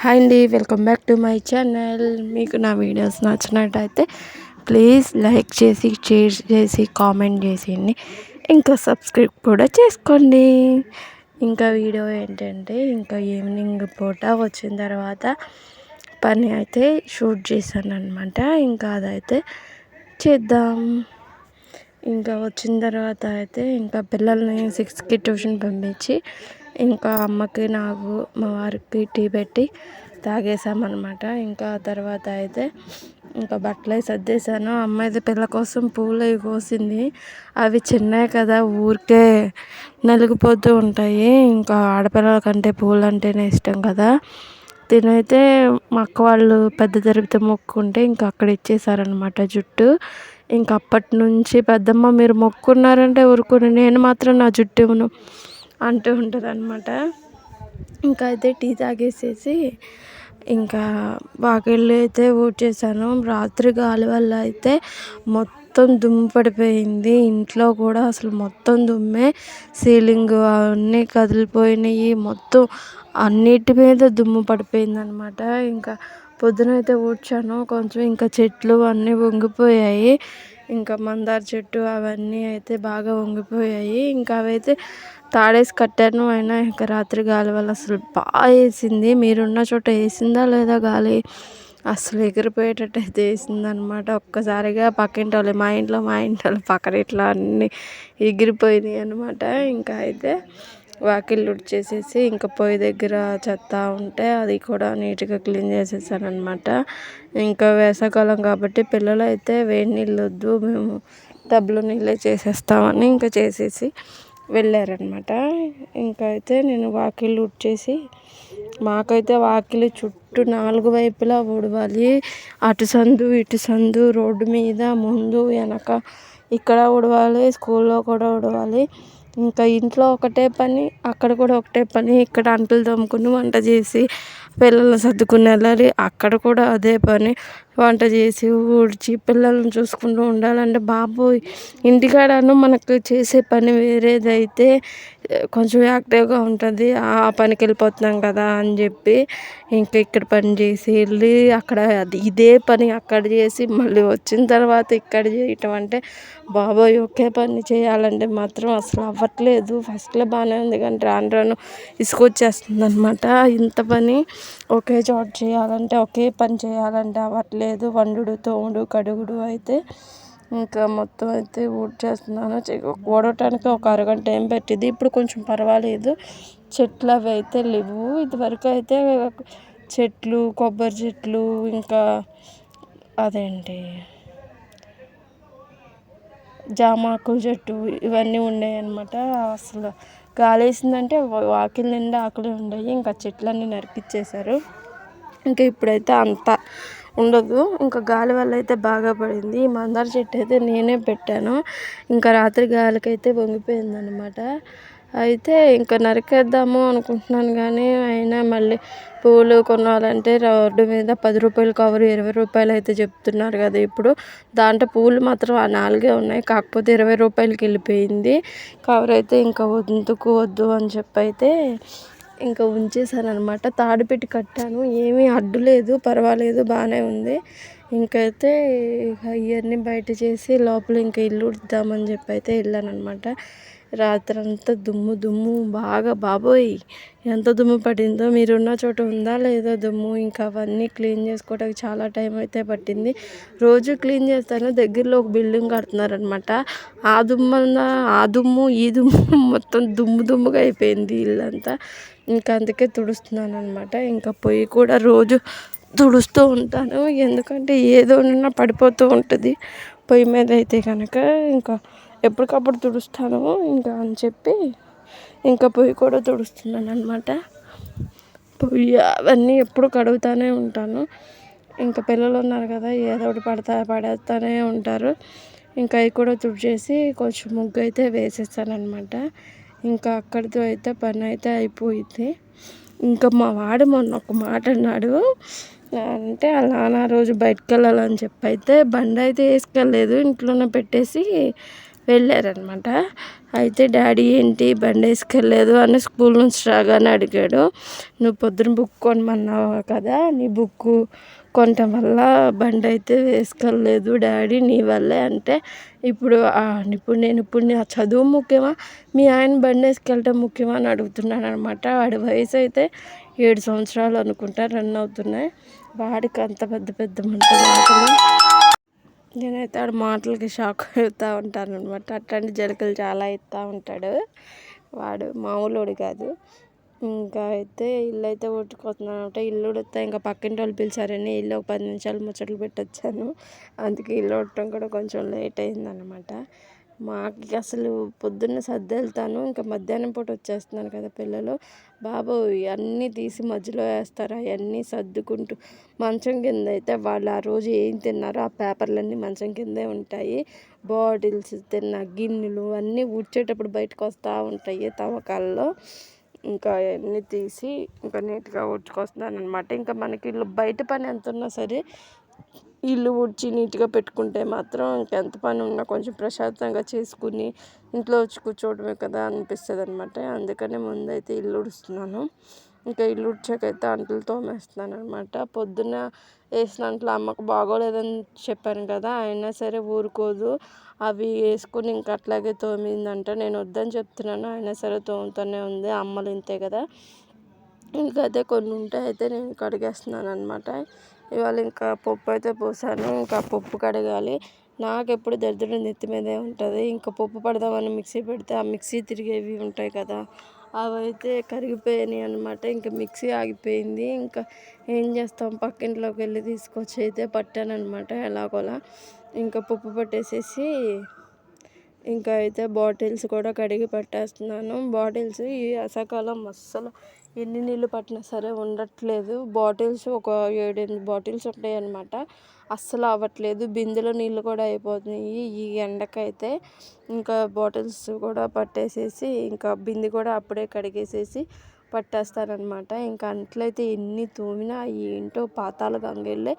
Hi అండి welcome back to my channel. మీకు నా వీడియోస్ నచ్చినట్టయితే ప్లీజ్ లైక్ చేసి షేర్ చేసి కామెంట్ చేసేయండి. ఇంకా సబ్స్క్రైబ్ కూడా చేసుకోండి. ఇంకా వీడియో ఏంటంటే ఇంకా ఈవినింగ్ పూట వచ్చిన తర్వాత పని అయితే షూట్ చేశాను అనమాట ఇంకా అదైతే చేద్దాం. ఇంకా వచ్చిన తర్వాత అయితే ఇంకా పిల్లల్ని సిక్స్కి ట్యూషన్ పంపించి ఇంకా అమ్మకి నాకు మా వారికి టీ పెట్టి తాగేసామన్నమాట ఇంకా తర్వాత అయితే ఇంకా బట్టలు సర్దేశాను. అమ్మాయిది పిల్ల కోసం పూలు అవి కోసింది. అవి చిన్నవి కదా ఊరికే నలిగిపోతూ ఉంటాయి. ఇంకా ఆడపిల్లల కంటే పూలు అంటేనే ఇష్టం కదా. తినైతే మా అక్క వాళ్ళు పెద్ద తిరుపతి మొక్కుంటే ఇంకా అక్కడ ఇచ్చేసారనమాట జుట్టు. ఇంక అప్పటి నుంచి పెద్దమ్మ మీరు మొక్కున్నారంటే ఊరుకుని నేను మాత్రం నా జుట్టు అంటూ ఉంటుంది అనమాట ఇంకా అయితే టీ తాగేసేసి ఇంకా వాకిళ్ళు అయితే ఊడ్చేసాను. రాత్రి గాలి వల్ల అయితే మొత్తం దుమ్ము పడిపోయింది. ఇంట్లో కూడా అసలు మొత్తం దుమ్మే. సీలింగ్ అవన్నీ కదిలిపోయినాయి. మొత్తం అన్నిటి మీద దుమ్ము పడిపోయింది అనమాట ఇంకా పొద్దునైతే ఊడ్చాను. కొంచెం ఇంకా చెట్లు అన్నీ వంగిపోయాయి. ఇంకా మందార చెట్టు అవన్నీ అయితే బాగా వంగిపోయాయి. ఇంకా అవైతే తాడేసి కట్టాను. అయినా ఇంకా రాత్రి గాలి వల్ల అసలు బాగా వేసింది. మీరున్న చోట వేసిందా లేదా గాలి? అసలు ఎగిరిపోయేటట్టు అయితే వేసింది అనమాట ఒక్కసారిగా పక్కింటి వాళ్ళు మా ఇంట్లో మా ఇంట్లో పక్కన ఇట్లా అన్నీ ఎగిరిపోయినాయి అనమాట ఇంకా అయితే వాకిళ్ళు చేసేసి ఇంకా పొయ్యి దగ్గర చెత్త ఉంటే అది కూడా నీట్గా క్లీన్ చేసేసాను అనమాట ఇంకా వేసవికాలం కాబట్టి పిల్లలు అయితే వేడి నీళ్ళు వద్దు మేము టబ్లో నీళ్ళే చేసేస్తామని ఇంకా చేసేసి వెళ్ళారనమాట ఇంకా అయితే నేను వాకిళ్ళు ఉడ్చేసి మాకైతే వాకిలి చుట్టూ నాలుగు వైపులా ఊడవాలి. అటు సందు ఇటు సందు రోడ్డు మీద ముందు వెనక ఇక్కడ ఊడవాలి స్కూల్లో కూడా ఊడవాలి. ఇంకా ఇంట్లో ఒకటే పని అక్కడ కూడా ఒకటే పని. ఇక్కడ అంటులు తోముకుని వంట చేసి పిల్లల్ని సర్దుకుని వెళ్ళాలి. అక్కడ కూడా అదే పని. వంట చేసి ఊడ్చి పిల్లల్ని చూసుకుంటూ ఉండాలంటే బాబోయ్ ఇంటికాడను మనకు చేసే పని వేరేదైతే కొంచెం యాక్టివ్గా ఉంటుంది. ఆ పనికి వెళ్ళిపోతున్నాం కదా అని చెప్పి ఇంకా ఇక్కడ పని చేసి వెళ్ళి అక్కడ అది ఇదే పని అక్కడ చేసి మళ్ళీ వచ్చిన తర్వాత ఇక్కడ చేయటం అంటే బాబోయ్ ఒకే పని చేయాలంటే మాత్రం అసలు అవ్వట్లేదు. ఫస్ట్లో బాగానే ఉంది కానీ రాను రాను ఇసుకొచ్చేస్తుంది అనమాట ఇంత పని ఒకే చోట చేయాలంటే ఒకే పని చేయాలంటే అవ్వట్లేదు. వండుడు తోముడు కడుగుడు అయితే ఇంకా మొత్తం అయితే ఊడ్చేస్తున్నాను. ఊడటానికి ఒక అరగంట టైం పెట్టింది? ఇప్పుడు కొంచెం పర్వాలేదు. చెట్లు అవి అయితే లేవు. ఇదివరకు అయితే చెట్లు కొబ్బరి చెట్లు ఇంకా అదేంటి? జామాకుల చెట్టు ఇవన్నీ ఉండేవి అనమాట అసలు గాలి వేసిందంటే వాకిలి నిండా ఆకులు ఉండేవి ఇంకా చెట్లన్నీ నరికిచ్చేశారు. ఇంకా ఇప్పుడైతే అంత ఉండదు. ఇంకా గాలి వల్ల అయితే బాగా పడింది. ఈ మందార చెట్టు అయితే నేనే పెట్టాను. ఇంకా రాత్రి గాలికైతే వంగిపోయింది అనమాట అయితే ఇంకా నరికేద్దాము అనుకుంటున్నాను కానీ అయినా మళ్ళీ పూలు కొనాలంటే రోడ్డు మీద పది రూపాయలు కవర్ ఇరవై రూపాయలు అయితే చెప్తున్నారు కదా. ఇప్పుడు దాంట్లో పూలు మాత్రం ఆ నాలుగే ఉన్నాయి. కాకపోతే ఇరవై రూపాయలకి వెళ్ళిపోయింది. కవర్ అయితే ఇంకా ఎందుకు వద్దు అని చెప్పి అయితే ఇంకా ఉంచేసాను అనమాట తాడు పెట్టి కట్టాను. ఏమీ అడ్డు లేదు. పర్వాలేదు. బాగానే ఉంది. ఇంకైతే ఇవన్నీ బయట చేసి లోపల ఇంకా ఇల్లు ఉడుద్దామని చెప్పి అయితే వెళ్ళాను అనమాట రాత్రంతా దుమ్ము దుమ్ము బాగా బాబోయ్! ఎంత దుమ్ము పడిందో? మీరున్న చోట ఉందా లేదా దుమ్ము? ఇంకా అవన్నీ క్లీన్ చేసుకోవడానికి చాలా టైం అయితే పట్టింది. రోజు క్లీన్ చేస్తాను దగ్గరలో ఒక బిల్డింగ్ కడుతున్నారనమాట ఆ దుమ్మున ఆ దుమ్ము ఈ దుమ్ము మొత్తం దుమ్ము దుమ్ముగా అయిపోయింది ఇల్లంతా. ఇంకా అందుకే తుడుస్తున్నాను అనమాట ఇంకా పొయ్యి కూడా రోజు తుడుస్తూ ఉంటాను. ఎందుకంటే ఏదో పడిపోతూ ఉంటుంది. పొయ్యి మీద అయితే కనుక ఇంకా ఎప్పటికప్పుడు తుడుస్తాను ఇంకా అని చెప్పి ఇంకా పొయ్యి కూడా తుడుస్తున్నాను అనమాట పొయ్యి అవన్నీ ఎప్పుడు కడుగుతూనే ఉంటాను. ఇంకా పిల్లలు ఉన్నారు కదా ఏదో ఒకటి పడతా పడేస్తూనే ఉంటారు. ఇంకా అవి కూడా తుడిచేసి కొంచెం ముగ్గు అయితే వేసేస్తాను అనమాట ఇంకా అక్కడితో అయితే పని అయితే అయిపోయింది. ఇంకా మా వాడు మొన్న ఒక మాట అన్నాడు. అంటే అలా నా రోజు బయటకు వెళ్ళాలని చెప్పి అయితే బండి అయితే వేసుకెళ్ళలేదు. ఇంట్లోనే పెట్టేసి వెళ్ళారనమాట. అయితే డాడీ ఏంటి బండి వేసుకెళ్ళలేదు అని స్కూల్ నుంచి రాగానే అడిగాడు. నువ్వు పొద్దున బుక్ కొనమన్నావు కదా నీ బుక్ కొనటం వల్ల బండి అయితే వేసుకెళ్ళలేదు డాడీ నీ వల్లే అంటే ఇప్పుడు ఇప్పుడు నేను ఇప్పుడు నా చదువు ముఖ్యమా మీ ఆయన బండి వేసుకెళ్ళటం ముఖ్యమా అని అడుగుతున్నాను అనమాట వాడి వయసు అయితే ఏడు సంవత్సరాలు అనుకుంటా రన్ అవుతున్నాయి. వాడికి అంత పెద్ద పెద్ద మంట మాటలు నేనైతే ఆడ మాటలకి షాక్ అవుతూ ఉంటాను అనమాట అట్లాంటి జలకలు చాలా ఇస్తూ ఉంటాడు. వాడు మామూలుడు కాదు. ఇంకా అయితే ఇల్లు అయితే కొట్టుకుపోతున్నాను అంటే ఇల్లు ఉడితే ఇంకా పక్కింటి వాళ్ళు పిలిచారని ఇల్లు ఒక పది నిమిషాలు ముచ్చట్లు పెట్టొచ్చాను. అందుకే ఇల్లు ఉడటం కూడా కొంచెం లేట్ అయిందనమాట మాకు అసలు పొద్దున్న సర్దేళ్తాను. ఇంకా మధ్యాహ్నం పూట వచ్చేస్తున్నాను కదా పిల్లలు. బాబు అన్నీ తీసి మధ్యలో వేస్తారు? అవన్నీ సర్దుకుంటూ మంచం కింద అయితే వాళ్ళు ఆ రోజు ఏం తిన్నారో ఆ పేపర్లన్నీ మంచం కిందే ఉంటాయి. బాటిల్స్ తిన్న గిన్నెలు అన్నీ ఊడ్చేటప్పుడు బయటకు వస్తూ ఉంటాయి తవ్వకాల్లో. ఇంకా అవన్నీ తీసి ఇంకా నీట్గా ఉడ్చుకొస్తున్నాను అనమాట ఇంకా మనకి బయట పని ఎంత ఉన్నా సరే ఇల్లు ఊడ్చి నీట్గా పెట్టుకుంటే మాత్రం ఇంకెంత పని ఉన్నా కొంచెం ప్రశాంతంగా చేసుకుని ఇంట్లో వచ్చి కూర్చోవడమే కదా అనిపిస్తుంది అనమాట అందుకనే ముందైతే ఇల్లు ఊడుస్తున్నాను. ఇంకా ఇల్లు ఉడ్చాకైతే అంట్లు తోమేస్తున్నాను అనమాట పొద్దున్న వేసిన అంట్లు అమ్మకు బాగోలేదని చెప్పాను కదా అయినా సరే ఊరుకోదు. అవి వేసుకుని ఇంక అట్లాగే తోమిందంట. నేను వద్దని చెప్తున్నాను అయినా సరే తోముతూనే ఉంది. అమ్మలు ఇంతే కదా. ఇంకైతే కొన్ని ఉంటే అయితే నేను కడిగేస్తున్నాను అనమాట ఇవాళ ఇంకా పప్పు అయితే పోసాను. ఇంకా పప్పు కడగాలి. నాకు ఎప్పుడు దరిద్రం నెత్తి మీదే ఉంటుంది. ఇంకా పప్పు పడదామని మిక్సీ పెడితే ఆ మిక్సీ తిరిగేవి ఉంటాయి కదా అవి అయితే కరిగిపోయినాయి అనమాట ఇంకా మిక్సీ ఆగిపోయింది. ఇంకా ఏం చేస్తాం? పక్కింట్లోకి వెళ్ళి తీసుకొచ్చి అయితే పట్టాను అనమాట ఎలాగోలా. ఇంకా పప్పు పట్టేసేసి ఇంకా అయితే బాటిల్స్ కూడా కడిగి పట్టేస్తున్నాను. బాటిల్స్ ఈ అసకాలం అస్సలు ఎన్ని నీళ్ళు పట్టినా సరే ఉండట్లేదు. బాటిల్స్ ఒక ఏడెనిమిది బాటిల్స్ ఉంటాయి అన్నమాట అస్సలు అవ్వట్లేదు. బిందెలో నీళ్ళు కూడా అయిపోతున్నాయి. ఈ ఎండకైతే ఇంకా బాటిల్స్ కూడా పట్టేసేసి ఇంకా బిందె కూడా అప్పుడే కడిగేసేసి పట్టేస్తారనమాట ఇంకా అంట్లయితే ఎన్ని తోమినా ఏంటో పాతాల గంగెళ్ళే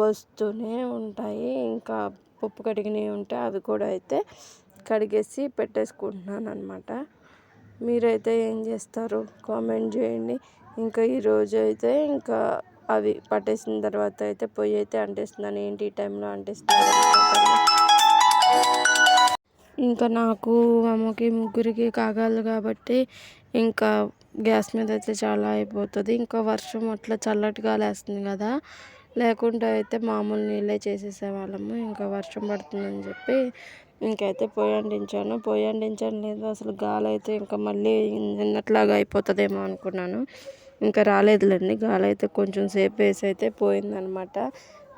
వస్తూనే ఉంటాయి. ఇంకా పప్పు కడిగినవి ఉంటే అవి కూడా అయితే కడిగేసి పెట్టేసుకుంటున్నాను అనమాట మీరైతే ఏం చేస్తారు? కామెంట్ చేయండి. ఇంకా ఈరోజు అయితే ఇంకా అవి పట్టేసిన తర్వాత అయితే పొయ్యి అయితే అంటేస్తున్నాను. ఏంటి ఈ టైంలో అంటేస్తున్నాను? ఇంకా నాకు అమ్మకి ముగ్గురికి కాగాలి కాబట్టి ఇంకా గ్యాస్ మీద అయితే చాలా అయిపోతుంది. ఇంకా వర్షం అట్లా చల్లటి గాలి వేస్తుంది కదా. లేకుంటే అయితే మామూలు నీళ్ళే చేసేసేవాళ్ళము ఇంకా వర్షం పడుతుందని చెప్పి ఇంకైతే పొయ్యి అంటించాను పొయ్యి వండించాను లేదు. అసలు గాలి అయితే ఇంకా మళ్ళీ నిన్నట్లాగా అయిపోతుందేమో అనుకున్నాను. ఇంకా రాలేదులేండి. గాలి అయితే కొంచెం సేపు వేసి అయితే పోయిందనమాట.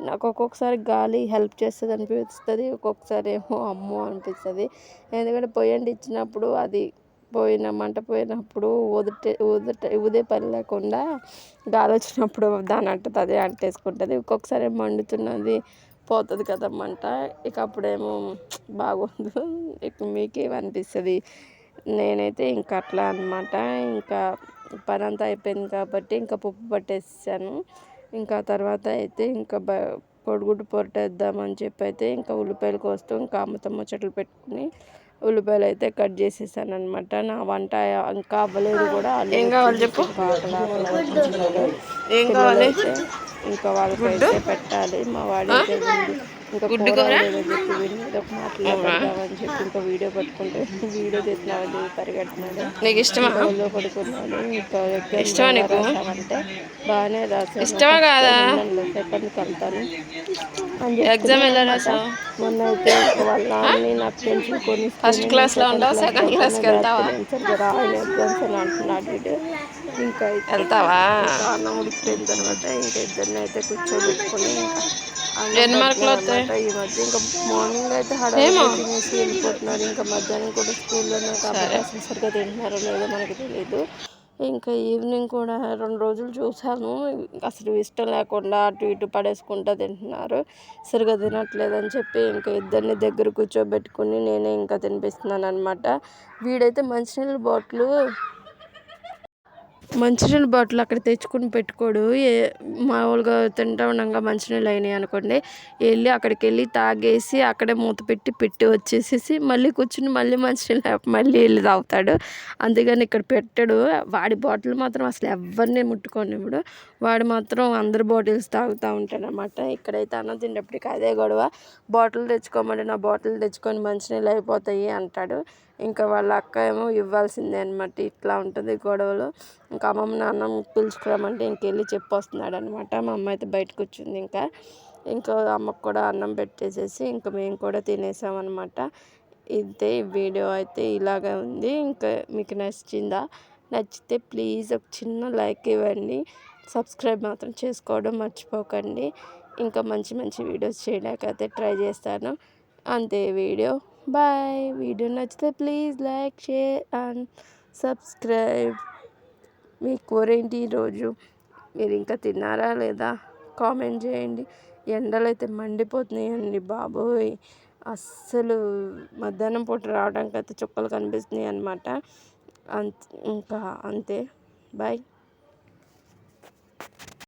నాకు ఒక్కొక్కసారి గాలి హెల్ప్ చేస్తుంది అనిపిస్తుంది. ఒక్కొక్కసారి ఏమో అమ్మో అనిపిస్తుంది. ఎందుకంటే పొయ్యి అంటించినప్పుడు అది పోయిన మంట పోయినప్పుడు ఉదటే ఉదట ఉదే పని లేకుండా గాలి వచ్చినప్పుడు దాని అంటది అదే అంటేసుకుంటుంది. ఒక్కొక్కసారి మండుతున్నది పోతుంది కదమ్మంట. ఇక అప్పుడేమో బాగోదు. ఇక మీకేమనిపిస్తుంది నేనైతే ఇంకా అట్లా అనమాట ఇంకా పని అంతా అయిపోయింది కాబట్టి ఇంకా పప్పు పట్టేసాను. ఇంకా తర్వాత అయితే ఇంకా బ కొడుగుడ్డు పొరటేద్దామని చెప్పి అయితే ఇంకా ఉల్లిపాయలు కోస్తూ ఇంకా అమ్మతమ్మ చెట్లు పెట్టుకుని ఉల్లిపాయలు అయితే కట్ చేసేసాను అనమాట నా వంట ఇంకా అవ్వలేదు కూడా. ఏం కావాలి చెప్పు? ఏం కావాలి? ఇంకా వాళ్ళకైతే పెట్టాలి. మా వాడైతే ఇంకా గుడ్డు కూర? ఏదో మాట్లాడదామని చెప్పి ఇంకా వీడియో పట్టుకుంటే వీడియో తెచ్చినాడు పరిగెడుతున్నాడు. నీకు ఇష్టమా? పడుకున్నాడు. ఇంకా ఇష్టమా నీకు? అంటే బాగానే రాసాను. ఇష్టమా కాదా? సెకండ్ కలుతాను ఎగ్జామ్ ఎలా రాసావు? మొన్న అయితే వాళ్ళ తెలిసి కొన్ని ఫస్ట్ క్లాస్లో ఉంటావు సెకండ్ క్లాస్కి వెళ్తావా? రాయని ఎగ్జామ్స్ అని అంటున్నాడు వీడు. ఇంకా వెళ్తావా? అన్నం ఉడికిపోయిన తర్వాత ఇంకా ఇద్దరిని అయితే కూర్చోబెట్టుకొని ఇంకా ఎన్ని మార్కులు వస్తాయి? ఈ మధ్య ఇంకా మార్నింగ్ అయితే హడావిడి తినేసి వెళ్ళిపోతున్నారు. ఇంకా మధ్యాహ్నం కూడా స్కూల్లోనే కాబట్టి అసలు సరిగ్గా తింటున్నారో లేదో మనకు తెలియదు ఇంకా ఈవినింగ్ కూడా రెండు రోజులు చూసాను అసలు ఇష్టం లేకుండా అటు ఇటు పడేసుకుంటూ తింటున్నారు. సరిగా తినట్లేదని చెప్పి ఇంకా ఇద్దరిని దగ్గర కూర్చోబెట్టుకుని నేనే ఇంకా తినిపిస్తున్నాను అనమాట వీడైతే మంచినీళ్ళ బాటిల్ మంచినీళ్ళ బాటిల్ అక్కడ తెచ్చుకుని పెట్టుకోడు. ఏ మామూలుగా తింటా ఉండగా మంచినీళ్ళు అయినాయి అనుకోండి. వెళ్ళి అక్కడికి వెళ్ళి తాగేసి అక్కడే మూత పెట్టి పెట్టి వచ్చేసేసి మళ్ళీ కూర్చుని మళ్ళీ మంచినీళ్ళు మళ్ళీ వెళ్ళి తాగుతాడు. అందుకని ఇక్కడ పెట్టడు. వాడి బాటిల్ మాత్రం అసలు ఎవరిని ముట్టుకోనివ్వడు. వాడు మాత్రం అందరి బాటిల్స్ తాగుతూ ఉంటాడు అనమాట ఇక్కడైతే అన్నం తినేటప్పటికి అదే గొడవ. బాటిల్ తెచ్చుకోమంటే నా బాటిల్ తెచ్చుకొని మంచినీళ్ళు అయిపోతాయి అంటాడు. ఇంకా వాళ్ళ అక్క ఏమో ఇవ్వాల్సిందే అనమాట ఇట్లా ఉంటుంది గొడవలు. ఇంకా అమ్మమ్మ నాన్న పిలుచుకురామంటే ఇంకెళ్ళి చెప్పొస్తున్నాడు అనమాట మా అమ్మ అయితే బయట కూర్చుంది ఇంకా. ఇంకా అమ్మకు కూడా అన్నం పెట్టేసేసి ఇంకా మేము కూడా తినేసామన్నమాట. ఇదే వీడియో అయితే ఇలాగే ఉంది. ఇంకా మీకు నచ్చిందా? నచ్చితే ప్లీజ్ ఒక చిన్న లైక్ ఇవ్వండి. సబ్స్క్రైబ్ మాత్రం చేసుకోవడం మర్చిపోకండి. ఇంకా మంచి మంచి వీడియోస్ చేయడానికి అయితే ట్రై చేస్తాను. అంతే వీడియో. బాయ్ వీడియో నచ్చితే please like share and subscribe మీ కోరేంటి ఈరోజు? మీరు ఇంకా తిన్నారా లేదా? కామెంట్ చేయండి. ఎండలు అయితే మండిపోతున్నాయండి బాబోయ్. అస్సలు మధ్యాహ్నం పూట రావడానికి అయితే చుక్కలు కనిపిస్తున్నాయి అనమాట అంత ఇంకా అంతే. బాయ్